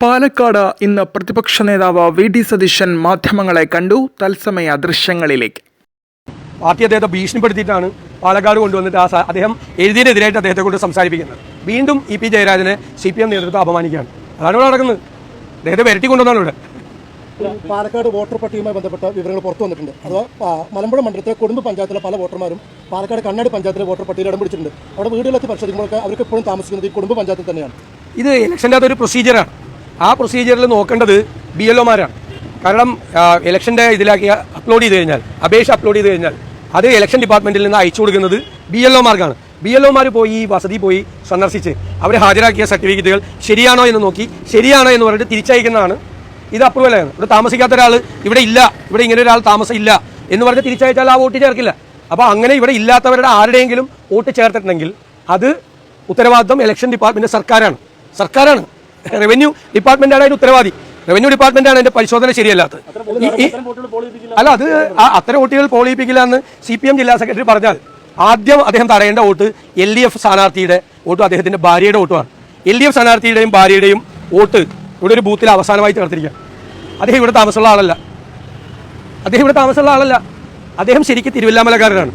പാലക്കാട് ഇന്ന് പ്രതിപക്ഷ നേതാവ് വി ഡി സതീശൻ മാധ്യമങ്ങളെ കണ്ടു. തത്സമയ ദൃശ്യങ്ങളിലേക്ക്. പാർട്ടി അദ്ദേഹത്തെ ഭീഷണിപ്പെടുത്തിയിട്ടാണ് പാലക്കാട് കൊണ്ടുവന്നിട്ട് ആ അദ്ദേഹം എഴുതിയതിനെതിരായിട്ട് അദ്ദേഹത്തെ കൊണ്ട് സംസാരിപ്പിക്കുന്നത്. വീണ്ടും ഇ പി ജയരാജനെ സി പി എം നേതൃത്വം അപമാനിക്കുകയാണ്. അതാണ് ഇവിടെ നടക്കുന്നത്. അദ്ദേഹത്തെ വരട്ടി കൊണ്ടുവന്നാണ് ഇവിടെ. പാലക്കാട് വോട്ടർ പട്ടികയുമായി ബന്ധപ്പെട്ട വിവരങ്ങൾ പുറത്തു വന്നിട്ടുണ്ട്. അഥവാ മലമ്പുഴ മണ്ഡലത്തിലെ കുടുംബ പഞ്ചായത്തിലെ പല വോട്ടർമാരും പാലക്കാട് കണ്ണാടി പഞ്ചായത്തിലെ വോട്ടർ പട്ടികയിൽ ഇടം പിടിച്ചിട്ടുണ്ട്. അവിടെ വീടുകളൊക്കെ പരിശോധിക്കുമ്പോഴൊക്കെ അവർക്ക് എപ്പോഴും താമസിക്കുന്നത് ഈ കുടുംബ പഞ്ചായത്തിൽ തന്നെയാണ്. ഇത് ഇലക്ഷന്റെ അകത്തൊരു പ്രൊസീജിയറാണ് ആ പ്രൊസീജിയറിൽ നോക്കേണ്ടത് ബി എൽ ഒമാരാണ് കാരണം ഇലക്ഷന്റെ ഇതിലാക്കി അപ്ലോഡ് ചെയ്ത് കഴിഞ്ഞാൽ അപേക്ഷ അപ്ലോഡ് ചെയ്ത് കഴിഞ്ഞാൽ അത് ഇലക്ഷൻ ഡിപ്പാർട്ട്മെന്റിൽ നിന്ന് അയച്ചു കൊടുക്കുന്നത് ബി എൽ ഒമാർക്കാണ് ബി എൽ ഒമാർ പോയി ഈ വസതി പോയി സന്ദർശിച്ച് അവർ ഹാജരാക്കിയ സർട്ടിഫിക്കറ്റുകൾ ശരിയാണോ എന്ന് നോക്കി ശരിയാണോ എന്ന് പറഞ്ഞിട്ട് തിരിച്ചയക്കുന്നതാണ്. ഇത് അപ്രൂവൽ ആണ്. ഇവിടെ താമസിക്കാത്ത ഒരാൾ ഇവിടെ ഇല്ല ഇവിടെ ഇങ്ങനെ ഒരാൾ താമസം ഇല്ല എന്ന് പറഞ്ഞ് തിരിച്ചയച്ചാൽ ആ വോട്ട് ചേർക്കില്ല. അപ്പോൾ അങ്ങനെ ഇവിടെ ഇല്ലാത്തവരുടെ ആരുടെയെങ്കിലും വോട്ട് ചേർത്തിട്ടുണ്ടെങ്കിൽ അത് ഉത്തരവാദിത്വം ഇലക്ഷൻ ഡിപ്പാർട്ട്മെന്റ് സർക്കാരാണ്. സർക്കാരാണ്. റവന്യൂ ഡിപ്പാർട്ട്മെന്റാണ് അതിന്റെ ഉത്തരവാദി. റവന്യൂ ഡിപ്പാർട്ട്മെന്റാണ് അതിന്റെ പരിശോധന ശരിയല്ലാത്തത്. അല്ല അത് അത്തരം വോട്ടുകൾ പോളിപ്പിക്കില്ല എന്ന് സി പി എം ജില്ലാ സെക്രട്ടറി പറഞ്ഞാൽ ആദ്യം അദ്ദേഹം തടയേണ്ട വോട്ട് എൽ ഡി എഫ് സ്ഥാനാർത്ഥിയുടെ വോട്ടും അദ്ദേഹത്തിന്റെ ഭാര്യയുടെ വോട്ടുമാണ്. എൽ ഡി എഫ് സ്ഥാനാർത്ഥിയുടെയും ഭാര്യയുടെയും വോട്ട് ഇവിടെ ഒരു ബൂത്തിൽ അവസാനമായി തീർത്തിരിക്കുക. അദ്ദേഹം ഇവിടെ താമസമുള്ള ആളല്ല. അദ്ദേഹം ഇവിടെ താമസമുള്ള ആളല്ല. അദ്ദേഹം ശരിക്കും തിരുവല്ലാമലക്കാരനാണ്.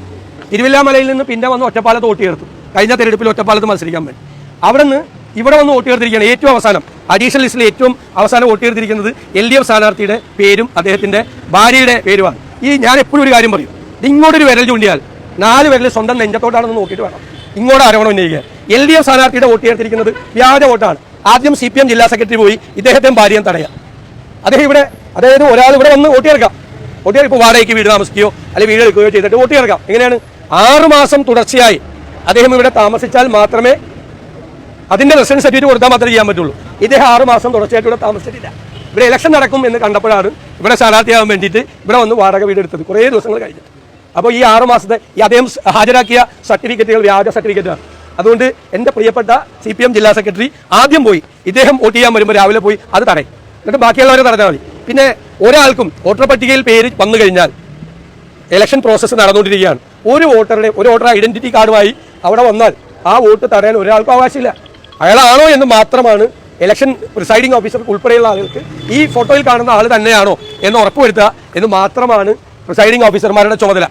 തിരുവല്ലാമലയിൽ നിന്ന് പിന്നെ വന്ന് ഒറ്റപ്പാലത്ത് വോട്ട് ചേർത്തു. കഴിഞ്ഞ തെരഞ്ഞെടുപ്പിൽ ഒറ്റപ്പാലത്ത് മത്സരിക്കാൻ വേണ്ടി അവിടെ നിന്ന് ഇവിടെ വന്ന് വോട്ട് ചേർത്തിരിക്കുകയാണ് ഏറ്റവും അവസാനം. അഡീഷണൽ ലിസ്റ്റിൽ ഏറ്റവും അവസാനം വോട്ട് ചേർത്തിരിക്കുന്നത് എൽ ഡി എഫ് സ്ഥാനാർത്ഥിയുടെ പേരും അദ്ദേഹത്തിന്റെ ഭാര്യയുടെ പേരുമാണ്. ഈ ഞാൻ എപ്പോഴും ഒരു കാര്യം പറയും. ഇങ്ങോട്ടൊരു വിരൽ ചൂണ്ടിയാൽ നാല് വിരൽ സ്വന്തം നെഞ്ചത്തോട്ടാണെന്ന് നോക്കിയിട്ട് വേണം. ഇങ്ങോട്ട് ആരോപണം ഉന്നയിക്കുക. എൽ ഡി എഫ് സ്ഥാനാർത്ഥിയുടെ വോട്ട് ചേർത്തിരിക്കുന്നത് വ്യാജ വോട്ടാണ്. ആദ്യം സി പി എം ജില്ലാ സെക്രട്ടറി പോയി ഇദ്ദേഹത്തെയും ഭാര്യയും തടയാം. അദ്ദേഹം ഇവിടെ അതായത് ഒരാൾ ഇവിടെ വന്ന് വോട്ട് ചേർക്കാം. വോട്ട് ചേർക്കും. വാടകയ്ക്ക് വീട് താമസിക്കുകയോ അല്ലെങ്കിൽ വീട് എടുക്കുകയോ ചെയ്തിട്ട് വോട്ട് ചേർക്കാം. എങ്ങനെയാണ്? ആറുമാസം തുടർച്ചയായി അദ്ദേഹം ഇവിടെ താമസിച്ചാൽ മാത്രമേ അതിന്റെ റെസിഡൻസ് സർട്ടിഫിക്കറ്റ് കൊടുത്താൽ മാത്രമേ ചെയ്യാൻ പറ്റുള്ളൂ. ഇദ്ദേഹം ആറ് മാസം തുടർച്ചയായിട്ട് ഇവിടെ താമസിച്ചിട്ടില്ല. ഇവിടെ ഇലക്ഷൻ നടക്കും എന്ന് കണ്ടപ്പോഴാണ് ഇവിടെ സ്ഥാനാർത്ഥിയാകാൻ വേണ്ടിയിട്ട് ഇവിടെ വന്ന് വാടക വീട് എടുത്തത്. കുറേ ദിവസങ്ങൾ കഴിഞ്ഞിട്ട്. അപ്പോൾ ഈ ആറ് മാസത്തെ ഈ അദ്ദേഹം ഹാജരാക്കിയ സർട്ടിഫിക്കറ്റുകൾ വ്യാജ സർട്ടിഫിക്കറ്റാണ് അതുകൊണ്ട് എന്റെ പ്രിയപ്പെട്ട സി പി എം ജില്ലാ സെക്രട്ടറി ആദ്യം പോയി ഇദ്ദേഹം വോട്ട് ചെയ്യാൻ വരുമ്പോൾ രാവിലെ പോയി അത് തടയും. എന്നിട്ട് ബാക്കിയുള്ളവരെ തടഞ്ഞാൽ മതി. പിന്നെ ഒരാൾക്കും വോട്ടർ പട്ടികയിൽ പേര് വന്നു കഴിഞ്ഞാൽ ഇലക്ഷൻ പ്രോസസ്സ് നടന്നുകൊണ്ടിരിക്കുകയാണ്. ഒരു വോട്ടറുടെ ഒരു വോട്ടർ ഐഡന്റിറ്റി കാർഡുമായി അവിടെ വന്നാൽ ആ വോട്ട് തടയാൻ ഒരാൾക്കും അവകാശമില്ല. അയാളാണോ എന്ന് മാത്രമാണ് ഇലക്ഷൻ പ്രിസൈഡിംഗ് ഓഫീസർ ഉൾപ്പെടെയുള്ള ആളുകൾക്ക് ഈ ഫോട്ടോയിൽ കാണുന്ന ആൾ തന്നെയാണോ എന്ന് ഉറപ്പുവരുത്തുക എന്ന് മാത്രമാണ് പ്രിസൈഡിംഗ് ഓഫീസർമാരുടെ ചുമതല.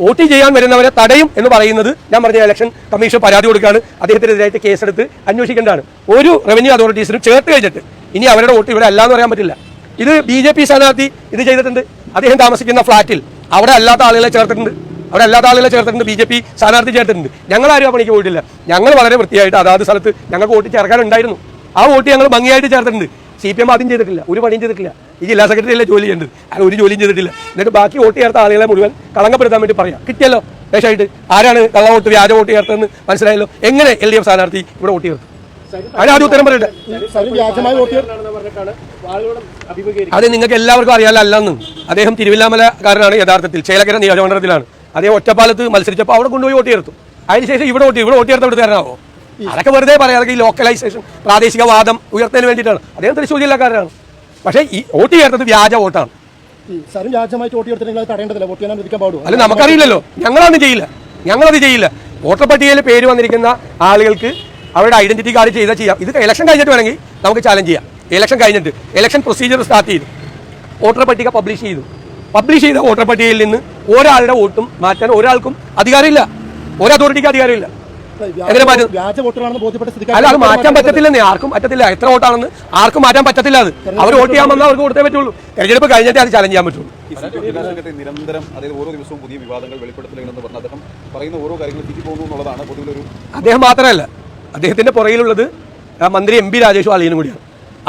വോട്ട് ചെയ്യാൻ വരുന്നവരെ തടയും എന്ന് പറയുന്നത് ഞാൻ പറഞ്ഞ ഇലക്ഷൻ കമ്മീഷൻ പരാതി കൊടുക്കുകയാണ്. അദ്ദേഹത്തിനെതിരായിട്ട് കേസെടുത്ത് അന്വേഷിക്കേണ്ടതാണ്. ഒരു റവന്യൂ അതോറിറ്റീസിനും ചേർത്ത് കഴിഞ്ഞിട്ട് ഇനി അവരുടെ വോട്ട് ഇവിടെ അല്ലാന്ന് പറയാൻ പറ്റില്ല. ഇത് ബി ജെ പി സ്ഥാനാർത്ഥി ഇത് ചെയ്തിട്ടുണ്ട്. അദ്ദേഹം താമസിക്കുന്ന ഫ്ളാറ്റിൽ അവിടെ അല്ലാത്ത ആളുകളെ ചേർത്തിട്ടുണ്ട്. അവിടെ എല്ലാ ആളുകളെ ചേർത്തിട്ടുണ്ട് ബി ജെ പി സ്ഥാനാർത്ഥി ചേർത്തിട്ടുണ്ട്. ഞങ്ങൾ ആരും ആ പണിക്ക് പോയിട്ടില്ല. ഞങ്ങൾ വളരെ വൃത്തിയായിട്ട് അതാത് സ്ഥലത്ത് ഞങ്ങൾക്ക് വോട്ട് ചേർക്കാനുണ്ടായിരുന്നു. ആ വോട്ട് ഞങ്ങൾ ഭംഗിയായിട്ട് ചേർത്തിട്ടുണ്ട്. സി പി എം ആദ്യം ചെയ്തിട്ടില്ല ഒരു പണിയും ചെയ്തിട്ടില്ല. ഈ ജില്ലാ സെക്രട്ടറി അല്ലേ ജോലി ചെയ്യേണ്ടത്? അങ്ങനെ ഒരു ജോലിയും ചെയ്തിട്ടില്ല. എന്നിട്ട് ബാക്കി വോട്ട് ചേർത്ത ആളുകളെ മുഴുവൻ കളങ്കപ്പെടുത്താൻ വേണ്ടി പറയാം. കിട്ടിയല്ലോ ദേശമായിട്ട് ആരാണ് കള്ള വോട്ട് വ്യാജ വോട്ട് ചേർത്തതെന്ന് മനസ്സിലായല്ലോ? എങ്ങനെ എൽ ഡി എഫ് സ്ഥാനാർത്ഥി ഇവിടെ വോട്ട് ചേർത്തു? അതിനാദ്യം ഉത്തരം പറയട്ടെ. അത് നിങ്ങൾക്ക് എല്ലാവർക്കും അറിയാലോ അദ്ദേഹം അദ്ദേഹം തിരുവില്ലാമലക്കാരനാണ് യഥാർത്ഥത്തിൽ. ചേലക്കര നിയോജകമണ്ഡലത്തിലാണ്. അദ്ദേഹം ഒറ്റപ്പാലത്ത് മത്സരിച്ചപ്പോൾ അവിടെ കൊണ്ടുപോയി വോട്ട് ചേർത്തു. അതിനുശേഷം ഇവിടെ വോട്ട് ഇവിടെ വോട്ട് ചേർത്ത തരാനാവോ അതൊക്കെ വെറുതെ പറയാം അതൊക്കെ ഈ ലോക്കലൈസേഷൻ പ്രാദേശിക വാദം ഉയർത്തുന്നതിന് വേണ്ടിയിട്ടാണ്. അദ്ദേഹം തൃശ്ശൂർ ജില്ലക്കാരനാണ് പക്ഷേ ഈ വോട്ട് ചേർത്തത് വ്യാജ വോട്ടാണ്. അത് അല്ല നമുക്കറിയില്ലല്ലോ. ഞങ്ങളത് ചെയ്യില്ല. ഞങ്ങളത് ചെയ്യില്ല. വോട്ടർ പട്ടികയിൽ പേര് വന്നിരിക്കുന്ന ആളുകൾക്ക് അവരുടെ ഐഡന്റിറ്റി കാർഡ് ചെയ്താൽ ചെയ്യാം. ഇത് ഇലക്ഷൻ കഴിഞ്ഞിട്ട് വേണമെങ്കിൽ നമുക്ക് ചാലഞ്ച് ചെയ്യാം. ഇലക്ഷൻ കഴിഞ്ഞിട്ട്. ഇലക്ഷൻ പ്രൊസീജിയർ സ്റ്റാർട്ട് ചെയ്തു. വോട്ടർ പട്ടിക പബ്ലിഷ് ചെയ്തു. പബ്ലിഷ് ചെയ്ത വോട്ടർ പട്ടികയിൽ നിന്ന് ഒരാളുടെ വോട്ടും മാറ്റാൻ ഒരാൾക്കും അധികാരമില്ല. ഒരു അതോറിറ്റിക്ക് അധികാരമില്ല. അല്ല അത് മാറ്റാൻ പറ്റത്തില്ലെന്നേ. ആർക്കും പറ്റത്തില്ല. എത്ര വോട്ടാണെന്ന് ആർക്കും മാറ്റാൻ പറ്റത്തില്ല അത്. അവർ വോട്ട് ചെയ്യാൻ വന്നാൽ അവർക്ക് കൊടുത്തേ പറ്റുള്ളൂ. തെരഞ്ഞെടുപ്പ് കഴിഞ്ഞിട്ട് അത് ചലഞ്ച് ചെയ്യാൻ പറ്റുള്ളൂ. നിരന്തരം അതായത് ഓരോ ദിവസവും പുതിയ വിവാദങ്ങൾ വെളിപ്പെടുത്തലുകളെന്ന് പറഞ്ഞ അദ്ദേഹം പറയുന്ന ഓരോ കാര്യങ്ങളും തിരിച്ചു പോകുന്നു എന്നുള്ളതാണ് പൊതുവിലൊരു അദ്ദേഹം മാത്രമല്ല അദ്ദേഹത്തിന്റെ പുറകിലുള്ളത് മന്ത്രി എം പി രാജേഷ് വാളിയനും കൂടിയാണ്.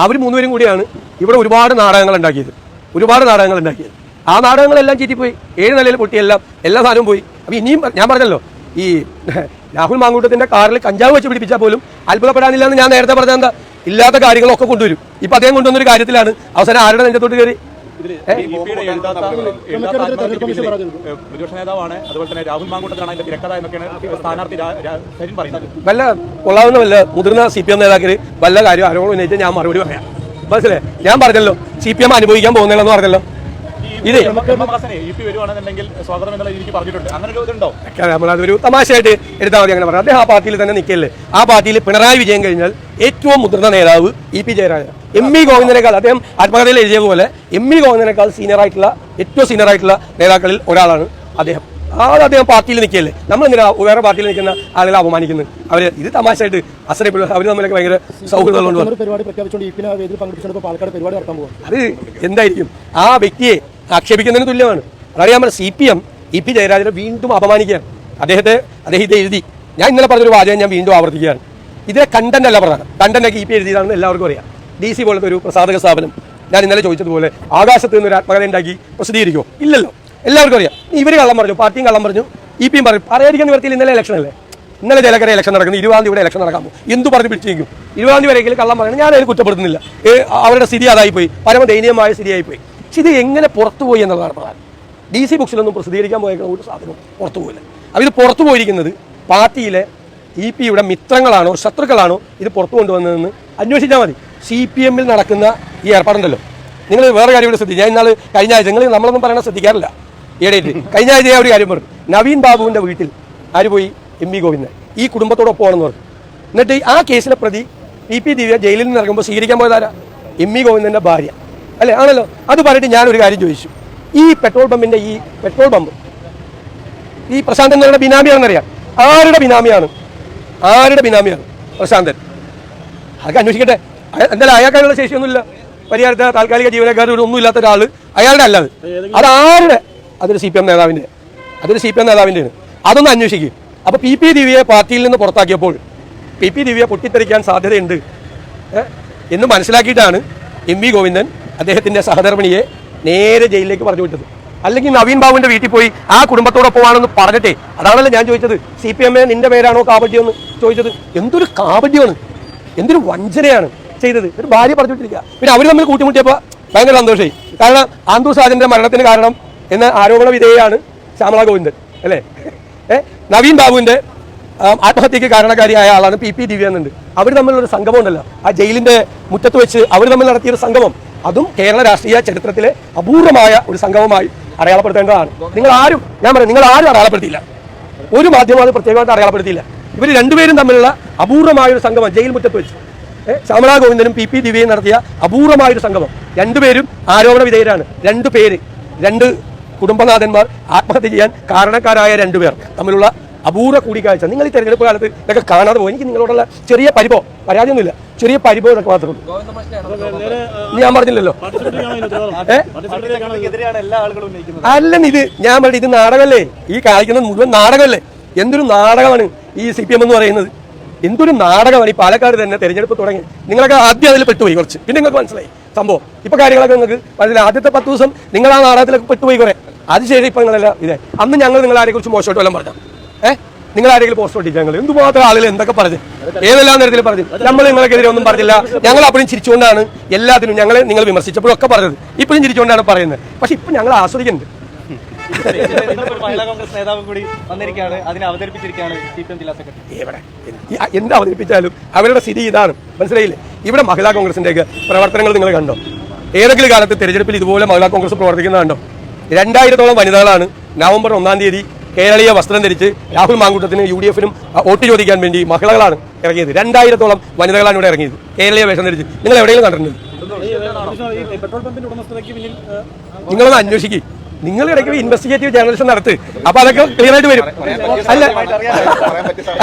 അവർ മൂന്നുപേരും കൂടിയാണ് ഇവിടെ ഒരുപാട് നാടകങ്ങൾ ഉണ്ടാക്കിയത്. ഒരുപാട് നാടകങ്ങൾ ഉണ്ടാക്കിയത്. ആ നാടകങ്ങളെല്ലാം ചീറ്റിപ്പോയി. ഏഴ് നിലയിൽ പൊട്ടിയെല്ലാം എല്ലാ സാധനവും പോയി. അപ്പം ഇനിയും ഞാൻ പറഞ്ഞല്ലോ ഈ രാഹുൽ മാങ്കൂട്ടത്തിന്റെ കാറിൽ കഞ്ചാവ് വെച്ച് പിടിപ്പിച്ചാൽ പോലും അത്ഭുതപ്പെടാനില്ല എന്ന് ഞാൻ നേരത്തെ പറഞ്ഞ എന്താ? ഇല്ലാത്ത കാര്യങ്ങളൊക്കെ കൊണ്ടുവരും. ഇപ്പം അദ്ദേഹം കൊണ്ടുവന്നൊരു കാര്യത്തിലാണ്. അവസാനം ആരുടെ നെഞ്ചത്തോട്ട് കയറി? വല്ല കൊള്ളാവുന്ന വല്ല മുതിർന്ന സി പി എം നേതാക്കൾ വല്ല കാര്യം ആരോപണം ഉന്നയിച്ചാൽ ഞാൻ മറുപടി പറയാം. മനസ്സിലെ ഞാൻ പറഞ്ഞല്ലോ സി പി എം അനുഭവിക്കാൻ പോകുന്നില്ലെന്ന് പറഞ്ഞല്ലോ. ഇത്. നമ്മളതൊരു തമാശയായിട്ട് എടുത്താൽ മതി അങ്ങനെ പറഞ്ഞു അദ്ദേഹം ആ പാർട്ടിയിൽ തന്നെ നിൽക്കല്ലേ? ആ പാർട്ടിയിൽ പിണറായി വിജയൻ കഴിഞ്ഞാൽ ഏറ്റവും മുതിർന്ന നേതാവ് E P Jayarajan. M E ഗോവിന്ദനേക്കാൾ അദ്ദേഹം ആത്മകഥയിൽ എഴുതിയ പോലെ എം ഇ ഗോവിന്ദനേക്കാൾ സീനിയർ ആയിട്ടുള്ള ഏറ്റവും സീനിയർ ആയിട്ടുള്ള നേതാക്കളിൽ ഒരാളാണ് അദ്ദേഹം. ആ അദ്ദേഹം പാർട്ടിയിൽ നിൽക്കുകയല്ലേ നമ്മൾ എന്തിനാ വേറെ പാർട്ടിയിൽ നിൽക്കുന്ന ആളുകളെ അപമാനിക്കുന്നത്? അവർ ഇത് തമാശയായിട്ട് അസരപ്പെടുക അവർ തമ്മിലൊക്കെ ഭയങ്കര സൗഹൃദങ്ങളുണ്ട് അത് എന്തായിരിക്കും? ആ വ്യക്തിയെ ആക്ഷേപിക്കുന്നതിന് തുല്യമാണ്. അതാണ് ഞാൻ C P M E P ജയരാജനെ വീണ്ടും അപമാനിക്കുകയാണ്. അദ്ദേഹത്തെ അദ്ദേഹം ഇത് എഴുതി. ഞാൻ ഇന്നലെ പറഞ്ഞൊരു വാചകം ഞാൻ വീണ്ടും ആവർത്തിക്കുകയാണ്. ഇതിലെ കണ്ടന്റ് അല്ല പ്രധാനം. കണ്ടന്റൊക്കെ ഇ പി എഴുതിയതാണെന്ന് എല്ലാവർക്കും അറിയാം. ഡി സി പോലത്തെ ഒരു പ്രസാദക സ്ഥാപനം. ഞാൻ ഇന്നലെ ചോദിച്ചതുപോലെ ആകാശത്ത് നിന്ന് ഒരു ആത്മകഥ ഉണ്ടാക്കി പ്രസിദ്ധീകരിക്കുമോ ഇല്ലല്ലോ. എല്ലാവർക്കും അറിയാം. ഇവർ കള്ളം പറഞ്ഞു പാർട്ടിയും കള്ളം പറഞ്ഞു. ഇ പിയും പറഞ്ഞു പറയാതിരിക്കുന്ന നിവർത്തിയിൽ ഇന്നലെ ഇലക്ഷൻ അല്ലേ? ഇന്നലെ ചേലക്കര ഇലക്ഷൻ നടക്കുന്നു. ഇരുപതാം തീയതി ഇലക്ഷൻ നടക്കാമോ എന്ത് പറഞ്ഞ് പിടിച്ചിരിക്കും? ഇരുപതാം തീയതി വരെയെങ്കിലും കള്ളം പറയണം. ഞാൻ കുറ്റപ്പെടുത്തുന്നില്ല. അവരുടെ സ്ഥിതി അതായിപ്പോയി. പരമ ദയനീയമായ സ്ഥിതിയായിപ്പോയി. പക്ഷെ ഇത് എങ്ങനെ പുറത്തു പോയി എന്നുള്ളതാണ് പ്രധാനം. ഡി സി ബുക്സിലൊന്നും പ്രസിദ്ധീകരിക്കാൻ പോയേക്കുന്ന ഒരു സാധനവും പുറത്തു പോയില്ല. അപ്പോൾ ഇത് പുറത്തു പോയിരിക്കുന്നത് പാർട്ടിയിലെ ഇ പിയുടെ മിത്രങ്ങളാണോ ശത്രുക്കളാണോ ഇത് പുറത്തു കൊണ്ടുവന്നതെന്ന് അന്വേഷിച്ചാൽ മതി. സി പി എമ്മിൽ നടക്കുന്ന ഈ ഏർപ്പാടുണ്ടല്ലോ. നിങ്ങൾ വേറെ കാര്യം കൂടി ശ്രദ്ധിക്കുക ഞാൻ ഇന്നാൾ കഴിഞ്ഞ ആഴ്ച നിങ്ങൾ നമ്മളൊന്നും പറയണ ശ്രദ്ധിക്കാറില്ല. ഈയിടെയായിട്ട് കഴിഞ്ഞ ആഴ്ച ഒരു കാര്യം പറഞ്ഞു. നവീൻ ബാബുവിന്റെ വീട്ടിൽ ആര് പോയി? M V Govindan. ഈ കുടുംബത്തോടൊപ്പമാണെന്ന് പറഞ്ഞു. എന്നിട്ട് ആ കേസിലെ പ്രതി പി പി ദിവ്യ ജയിലിൽ നിന്ന് ഇറങ്ങുമ്പോൾ സ്വീകരിക്കാൻ പോയതാരാ എം വി ഗോവിന്ദന്റെ ഭാര്യ. അല്ലേ? ആണല്ലോ. അത് പറഞ്ഞിട്ട് ഞാനൊരു കാര്യം ചോദിച്ചു. ഈ പെട്രോൾ പമ്പിന്റെ ഈ പെട്രോൾ പമ്പ് ഈ പ്രശാന്തൻ എന്ന് പറയുന്ന ബിനാമിയാണെന്നറിയാം. ആരുടെ ബിനാമിയാണ്? ആരുടെ ബിനാമിയാണ്? പ്രശാന്തൻ. അതൊക്കെ അന്വേഷിക്കട്ടെ. എന്തായാലും അയാൾക്കാനുള്ള ശേഷിയൊന്നുമില്ല. പരിഹാരത്തെ താൽക്കാലിക ജീവനക്കാരുടെ ഒന്നും ഇല്ലാത്ത ഒരാൾ അയാളുടെ അല്ലാതെ അത്. ആരുടെ? അതൊരു സി പി എം നേതാവിന്റെ അതൊരു സി പി എം നേതാവിന്റെയാണ് അതൊന്ന് അന്വേഷിക്കും. അപ്പോൾ പി പി ദിവ്യയെ പാർട്ടിയിൽ നിന്ന് പുറത്താക്കിയപ്പോൾ പി പി ദിവ്യയെ പൊട്ടിത്തെറിക്കാൻ സാധ്യതയുണ്ട്. എന്ന് മനസ്സിലാക്കിയിട്ടാണ് എം വി ഗോവിന്ദൻ അദ്ദേഹത്തിന്റെ സഹധർമ്മിണിയെ നേരെ ജയിലിലേക്ക് പറഞ്ഞു വിട്ടത്. അല്ലെങ്കിൽ നവീൻ ബാബുവിന്റെ വീട്ടിൽ പോയി ആ കുടുംബത്തോടൊപ്പമാണെന്ന് പറഞ്ഞിട്ടേ. അതാണല്ലോ ഞാൻ ചോദിച്ചത്. സി പി എം നിന്റെ പേരാണോ കാപട്യം എന്ന് ചോദിച്ചത്. എന്തൊരു കാപട്യമാണ്. എന്തൊരു വഞ്ചനയാണ് ചെയ്തത്. ഒരു ഭാര്യ പറഞ്ഞു വിട്ടിരിക്കുക. പിന്നെ അവർ തമ്മിൽ കൂട്ടിമുട്ടിയപ്പോൾ ഭയങ്കര സന്തോഷമായി. കാരണം ആന്തു സാജന്റെ മരണത്തിന് കാരണം എന്ന ആരോപണ വിധേയാണ് ശ്യാമള ഗോവിന്ദൻ അല്ലേ? ഏ? നവീൻ ബാബുവിന്റെ ആത്മഹത്യക്ക് കാരണക്കാരിയായ ആളാണ് പി പി ദിവ്യ എന്നുണ്ട്. അവർ തമ്മിലൊരു സംഗമം ഉണ്ടല്ലോ ആ ജയിലിന്റെ മുറ്റത്ത് വെച്ച് അവർ തമ്മിൽ നടത്തിയൊരു സംഗമം. അതും കേരള രാഷ്ട്രീയ ചരിത്രത്തിലെ അപൂർവമായ ഒരു സംഗമമായി അടയാളപ്പെടുത്തേണ്ടതാണ്. നിങ്ങൾ ആരും ഞാൻ പറയാം നിങ്ങൾ ആരും അടയാളപ്പെടുത്തിയില്ല. ഒരു മാധ്യമം അത് പ്രത്യേകമായിട്ട് അടയാളപ്പെടുത്തിയില്ല. ഇവർ രണ്ടുപേരും തമ്മിലുള്ള അപൂർവമായ ഒരു സംഗമം ജയിൽ മുറ്റത്ത് വെച്ച്. ശ്യാമള ഗോവിന്ദനും പി പി ദിവ്യയും നടത്തിയ അപൂർവമായ ഒരു സംഗമം. രണ്ടുപേരും ആരോപണ വിധേയരാണ്. രണ്ടു പേര് രണ്ട് കുടുംബനാഥന്മാർ ആത്മഹത്യ ചെയ്യാൻ കാരണക്കാരായ രണ്ടുപേർ തമ്മിലുള്ള അപൂർവ കൂടിക്കാഴ്ച. നിങ്ങൾ ഈ തെരഞ്ഞെടുപ്പ് കാലത്ത് ഇതൊക്കെ കാണാതെ പോകും എനിക്ക് നിങ്ങളോടുള്ള ചെറിയ പരിഭവം പരാതിയൊന്നുമില്ല. ചെറിയ പരിഭവം ഇതൊക്കെ മാത്രമേ ഉള്ളൂ. ഞാൻ പറഞ്ഞില്ലല്ലോ. അല്ലെന്ന് ഇത് ഞാൻ പറഞ്ഞു ഇത് നാടകമല്ലേ? ഈ കാണിക്കുന്നത് മുഴുവൻ നാടകമല്ലേ? എന്തൊരു നാടകമാണ് ഈ സി പി എം എന്ന് പറയുന്നത്? എന്തൊരു നാടകമാണ് ഈ പാലക്കാട് തന്നെ തെരഞ്ഞെടുപ്പ് തുടങ്ങി. നിങ്ങളൊക്കെ ആദ്യം അതിൽ പെട്ടുപോയി കുറച്ച്. പിന്നെ നിങ്ങൾക്ക് മനസ്സിലായി സംഭവം. ഇപ്പൊ കാര്യങ്ങളൊക്കെ നിങ്ങൾക്ക് മനസ്സിലായി. ആദ്യത്തെ പത്ത് ദിവസം നിങ്ങൾ ആ നാടകത്തിലൊക്കെ പെട്ടുപോയി കുറെ. അത് ശരി ഇപ്പൊ നിങ്ങളെല്ലാം ഇതേ അന്ന് ഞങ്ങൾ നിങ്ങൾ ആരെ കുറിച്ച് മോശമായിട്ട് വല്ലതും പറഞ്ഞു ഏഹ് നിങ്ങൾ ആരെങ്കിലും പോസ്റ്റ് ഒട്ടിച്ചു ഞങ്ങൾ എന്തുമാത്രം ആളുകൾ എന്തൊക്കെ പറഞ്ഞു? ഏതെല്ലാം തരത്തിൽ പറഞ്ഞു? നമ്മൾ നിങ്ങൾക്കെതിരെ ഒന്നും പറഞ്ഞില്ല. ഞങ്ങൾ അപ്പോഴും ചിരിച്ചുകൊണ്ടാണ് എല്ലാത്തിനും ഞങ്ങൾ നിങ്ങൾ വിമർശിച്ചപ്പോഴും ഒക്കെ പറഞ്ഞത്. ഇപ്പോഴും ചിരിച്ചുകൊണ്ടാണ് പറയുന്നത്. പക്ഷെ ഇപ്പൊ ഞങ്ങൾ ആസ്വദിക്കുന്നുണ്ട്. മഹിളാ കോൺഗ്രസ് നേതാവും കൂടി വന്നിരിക്കുകയാണ്. അതിനെ അവതരിപ്പിച്ചിരിക്കുകയാണ് സി പി എം ജില്ലാ സെക്രട്ടറി. എവിടെ? എന്ത് അവതരിപ്പിച്ചാലും അവരുടെ സ്ഥിതി ഇതാണ്. മനസ്സിലായില്ലേ? ഇവിടെ മഹിളാ കോൺഗ്രസിന്റെ പ്രവർത്തനങ്ങൾ നിങ്ങൾ കണ്ടോ? ഏതെങ്കിലും കാലത്ത് തെരഞ്ഞെടുപ്പിൽ ഇതുപോലെ മഹിളാ കോൺഗ്രസ് പ്രവർത്തിക്കുന്നത് കണ്ടോ? രണ്ടായിരത്തോളം വനിതകളാണ് നവംബർ ഒന്നാം തീയതി കേരളീയ വസ്ത്രം ധരിച്ച് രാഹുൽ മാങ്കൂട്ടത്തിന് യു ഡി എഫിനും വോട്ട് ചോദിക്കാൻ വേണ്ടി മഹിളകളാണ് ഇറങ്ങിയത് രണ്ടായിരത്തോളം വനിതകളാണ് ഇവിടെ ഇറങ്ങിയത് കേരളീയ വേഷം ധരിച്ച് നിങ്ങൾ എവിടെയെങ്കിലും കണ്ടിട്ടുണ്ട് നിങ്ങളൊന്ന് അന്വേഷിക്കും നിങ്ങൾ ഇടയ്ക്ക് ഇൻവെസ്റ്റിഗേറ്റീവ് ജേർണലിസം നടത്തി. അപ്പൊ അതൊക്കെ ക്ലിയർ ആയിട്ട് വരും. അല്ല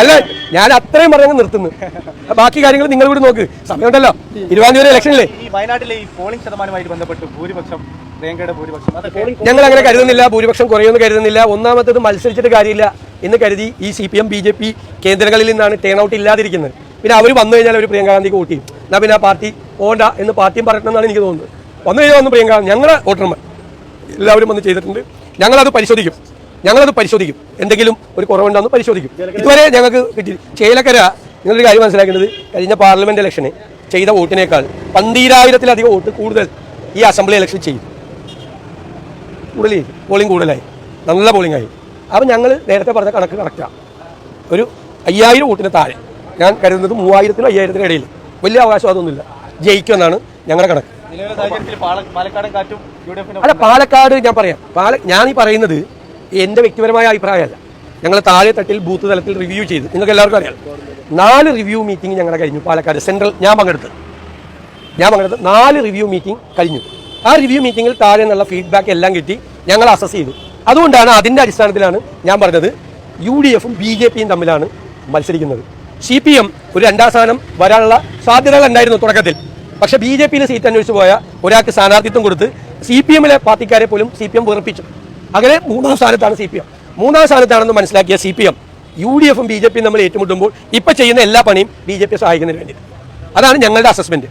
അല്ല ഞാൻ അത്രയും പറഞ്ഞു നിർത്തുന്നു. ബാക്കി കാര്യങ്ങൾ നിങ്ങൾ കൂടി നോക്ക്. സമയമുണ്ടല്ലോ. ഇരുപതാം ഇലക്ഷനിലെ ഇലക്ഷൻ അല്ലേ ഈ വയനാട്ടിലെ ഈ പോളിംഗ് ശതമാനമായിട്ട് ബന്ധപ്പെട്ട് ഭൂരിപക്ഷം ഞങ്ങൾ അങ്ങനെ കരുതുന്നില്ല. ഭൂരിപക്ഷം കുറയുമെന്ന് കരുതുന്നില്ല. ഒന്നാമത്തേത് മത്സരിച്ചിട്ട് കാര്യമില്ല എന്ന് കരുതി ഈ C P M B J P കേന്ദ്രങ്ങളിൽ നിന്നാണ് ടേൺ ഔട്ട് ഇല്ലാതിരിക്കുന്നത്. പിന്നെ അവർ വന്നു കഴിഞ്ഞാൽ അവർ പ്രിയങ്ക ഗാന്ധിക്ക് വോട്ട് ചെയ്യും. എന്നാൽ പിന്നെ ആ പാർട്ടി പോണ്ട എന്ന് പാർട്ടിയും പറയണമെന്നാണ് എനിക്ക് തോന്നുന്നത്. വന്നു കഴിഞ്ഞാൽ വന്നു പ്രിയങ്ക ഞങ്ങളുടെ വോട്ടർമാർ. എല്ലാവരും വന്ന് ചെയ്തിട്ടുണ്ട്. ഞങ്ങളത് പരിശോധിക്കും. ഞങ്ങളത് പരിശോധിക്കും. എന്തെങ്കിലും ഒരു കുറവുണ്ടെന്ന് പരിശോധിക്കും. ഇതുവരെ ഞങ്ങൾക്ക് കിട്ടി ചേലക്കര നിങ്ങളൊരു കാര്യം മനസ്സിലാക്കുന്നത് കഴിഞ്ഞ പാർലമെന്റ് ഇലക്ഷന് ചെയ്ത വോട്ടിനേക്കാൾ പന്തീരായിരത്തിലധികം വോട്ട് കൂടുതൽ ഈ അസംബ്ലി ഇലക്ഷൻ ചെയ്തു. കൂടുതൽ പോളിംഗ് കൂടുതലായി. നല്ല പോളിംഗ് ആയി. അപ്പം ഞങ്ങൾ നേരത്തെ പറഞ്ഞ കണക്ക് കറക്റ്റാണ് ഒരു അയ്യായിരം വോട്ടിന് താഴെ. ഞാൻ കരുതുന്നത് മൂവായിരത്തിനും അയ്യായിരത്തിനും ഇടയിൽ. വലിയ അവകാശവാദമൊന്നുമില്ല. ജയിക്കുമെന്നാണ് ഞങ്ങളുടെ കണക്ക്. അല്ല പാലക്കാട് ഞാൻ പറയാം. പാല ഞാൻ ഈ പറയുന്നത് എന്റെ വ്യക്തിപരമായ അഭിപ്രായമല്ല. ഞങ്ങൾ താഴെ തട്ടിൽ ബൂത്ത് തലത്തിൽ റിവ്യൂ ചെയ്ത്. നിങ്ങൾക്ക് എല്ലാവർക്കും അറിയാം. നാല് റിവ്യൂ മീറ്റിംഗ് ഞങ്ങളുടെ കഴിഞ്ഞു പാലക്കാട് സെൻട്രൽ ഞാൻ പങ്കെടുത്തു. ഞാൻ പങ്കെടുത്തത് നാല് റിവ്യൂ മീറ്റിംഗ് കഴിഞ്ഞു. ആ റിവ്യൂ മീറ്റിംഗിൽ താഴെ നിന്നുള്ള ഫീഡ്ബാക്ക് എല്ലാം കിട്ടി. ഞങ്ങൾ അസസ് ചെയ്തു. അതുകൊണ്ടാണ് അതിന്റെ അടിസ്ഥാനത്തിലാണ് ഞാൻ പറഞ്ഞത് യു ഡി എഫും ബി ജെ പിയും തമ്മിലാണ് മത്സരിക്കുന്നത്. സി പി എം ഒരു രണ്ടാം സ്ഥാനം വരാനുള്ള സാധ്യതകൾ ഉണ്ടായിരുന്നു തുടക്കത്തിൽ. പക്ഷേ ബി ജെ പിയിൽ സീറ്റ് അന്വേഷിച്ച് പോയ ഒരാൾക്ക് സ്ഥാനാർത്ഥിത്വം കൊടുത്ത് സി പി എമ്മിലെ പാർട്ടിക്കാരെ പോലും സി പി എം വെറുപ്പിച്ചു. അങ്ങനെ മൂന്നാം സ്ഥാനത്താണ് സി പി എം. മൂന്നാം സ്ഥാനത്താണെന്ന് മനസ്സിലാക്കിയ C P M U D എഫും ബി ജെ പിയും തമ്മിൽ ഏറ്റുമുട്ടുമ്പോൾ ഇപ്പം ചെയ്യുന്ന എല്ലാ പണിയും ബി ജെ പി സഹായിക്കുന്നതിന് വേണ്ടിയിട്ട്. അതാണ് ഞങ്ങളുടെ അസസ്മെന്റ്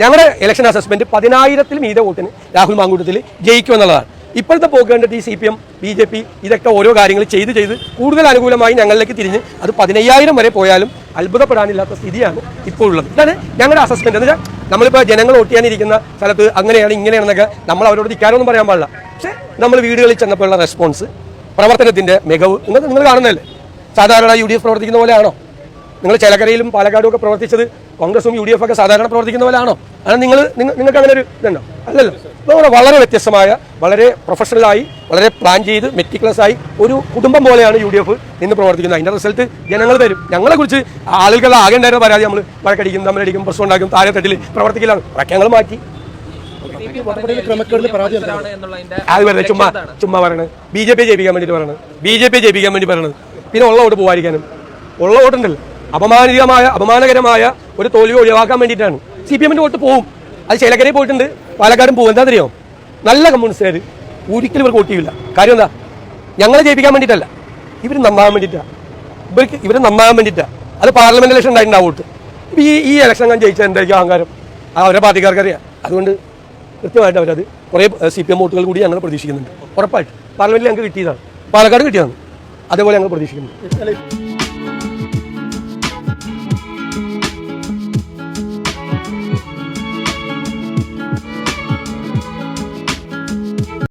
ഞങ്ങളുടെ ഇലക്ഷൻ അസസ്മെന്റ് പതിനായിരത്തിൽ മീത വോട്ടിന് രാഹുൽ മാങ്കൂട്ടത്തിൽ ജയിക്കുമെന്നുള്ളതാണ് ഇപ്പോഴത്തെ പോക്ക് കണ്ടിട്ട് ഈ C P M B J P ഇതൊക്കെ ഓരോ കാര്യങ്ങൾ ചെയ്ത് ചെയ്ത് കൂടുതൽ അനുകൂലമായി ഞങ്ങളിലേക്ക് തിരിഞ്ഞ് അത് പതിനയ്യായിരം വരെ പോയാലും അത്ഭുതപ്പെടാനില്ലാത്ത സ്ഥിതിയാണ് ഇപ്പോൾ ഉള്ളത് ഇതാണ് ഞങ്ങളുടെ അസസ്മെന്റ് എന്ന് വെച്ചാൽ നമ്മളിപ്പോൾ ജനങ്ങൾ വോട്ട് ചെയ്യാനിരിക്കുന്ന സ്ഥലത്ത് അങ്ങനെയാണ് ഇങ്ങനെയാണെന്നൊക്കെ നമ്മൾ അവരോട് ഇക്കാരൊന്നും പറയാൻ പാടില്ല. പക്ഷേ നമ്മൾ വീടുകളിൽ ചെന്നപ്പോഴുള്ള റെസ്പോൺസ് പ്രവർത്തനത്തിന്റെ മികവ് നിങ്ങൾ നിങ്ങൾ കാണുന്നതല്ലേ? സാധാരണ യു ഡി എഫ് പ്രവർത്തിക്കുന്ന പോലെയാണോ? നിങ്ങൾ ചേലക്കരയിലും പാലക്കാടും ഒക്കെ പ്രവർത്തിച്ചത് കോൺഗ്രസും യു ഡി എഫ് ഒക്കെ സാധാരണ പ്രവർത്തിക്കുന്ന പോലാണോ അങ്ങനെ നിങ്ങൾ നിങ്ങൾക്ക് അങ്ങനെ ഒരു ഇതുണ്ടോ? അല്ലല്ലോ. നമ്മൾ വളരെ വ്യത്യസ്തമായ വളരെ പ്രൊഫഷണലായി വളരെ പ്ലാൻ ചെയ്ത് മെറ്റിക്കുലസ് ആയി ഒരു കുടുംബം പോലെയാണ് യു ഡി എഫ് ഇന്ന് പ്രവർത്തിക്കുന്നത്. അതിന്റെ റിസൾട്ട് ജനങ്ങൾ തരും. ഞങ്ങളെ കുറിച്ച് ആളുകൾ ആകെ ഉണ്ടായിരുന്ന പരാതി നമ്മൾ വഴക്കടിക്കും തമ്മിലടിക്കും പ്രശ്നം ഉണ്ടാക്കും താഴെ തട്ടിൽ പ്രവർത്തിക്കലാണ്. അതൊക്കെ ഞങ്ങൾ മാറ്റി. അത് വെറുതെ ചുമ്മാ ചുമ്മാ പറയണത് ബി ജെ പി ജയിപ്പിക്കാൻ വേണ്ടിയിട്ട് പറയണത്. ബി ജെ പി ജയിപ്പിക്കാൻ വേണ്ടി പറയണത്. പിന്നെ ഉള്ള വോട്ട് പോവാതിരിക്കാനും. ഉള്ള വോട്ടുണ്ടല്ലോ. അപമാനികമായ അപമാനകരമായ ഒരു തോൽവി ഒഴിവാക്കാൻ വേണ്ടിയിട്ടാണ്. സി പി എമ്മിന്റെ വോട്ട് പോവും. അത് ചേലക്കരയിൽ പോയിട്ടുണ്ട്. പാലക്കാടും പോകും എന്താ അറിയോ? നല്ല കമ്മ്യൂണിസ്റ്റുകാർ ഒരിക്കലും ഇവർക്ക് വോട്ട് ചെയ്യില്ല കാര്യം എന്താ? ഞങ്ങളെ ജയിപ്പിക്കാൻ വേണ്ടിയിട്ടല്ല. ഇവർ നന്നാകാൻ വേണ്ടിയിട്ടാണ് ഇവർക്ക് ഇവർ നന്നാകാൻ വേണ്ടിയിട്ടാണ് അത് പാർലമെന്റ് ഇലക്ഷൻ ഉണ്ടായിട്ടുണ്ടാവും വോട്ട്. ഈ ഈ ഇലക്ഷൻ ഞാൻ ജയിച്ചാൽ എന്തായിരിക്കും അഹങ്കാരം? അവരെ പാർട്ടിക്കാർക്ക് അറിയാം അതുകൊണ്ട് കൃത്യമായിട്ട് അവരത് കുറേ സി പി എം വോട്ടുകൾ കൂടി ഞങ്ങൾ പ്രതീക്ഷിക്കുന്നുണ്ട്. ഉറപ്പായിട്ട്. പാർലമെന്റിൽ ഞങ്ങൾക്ക് കിട്ടിയതാണ്. പാലക്കാട് കിട്ടിയതാണ്. അതേപോലെ ഞങ്ങൾ പ്രതീക്ഷിക്കുന്നുണ്ട്.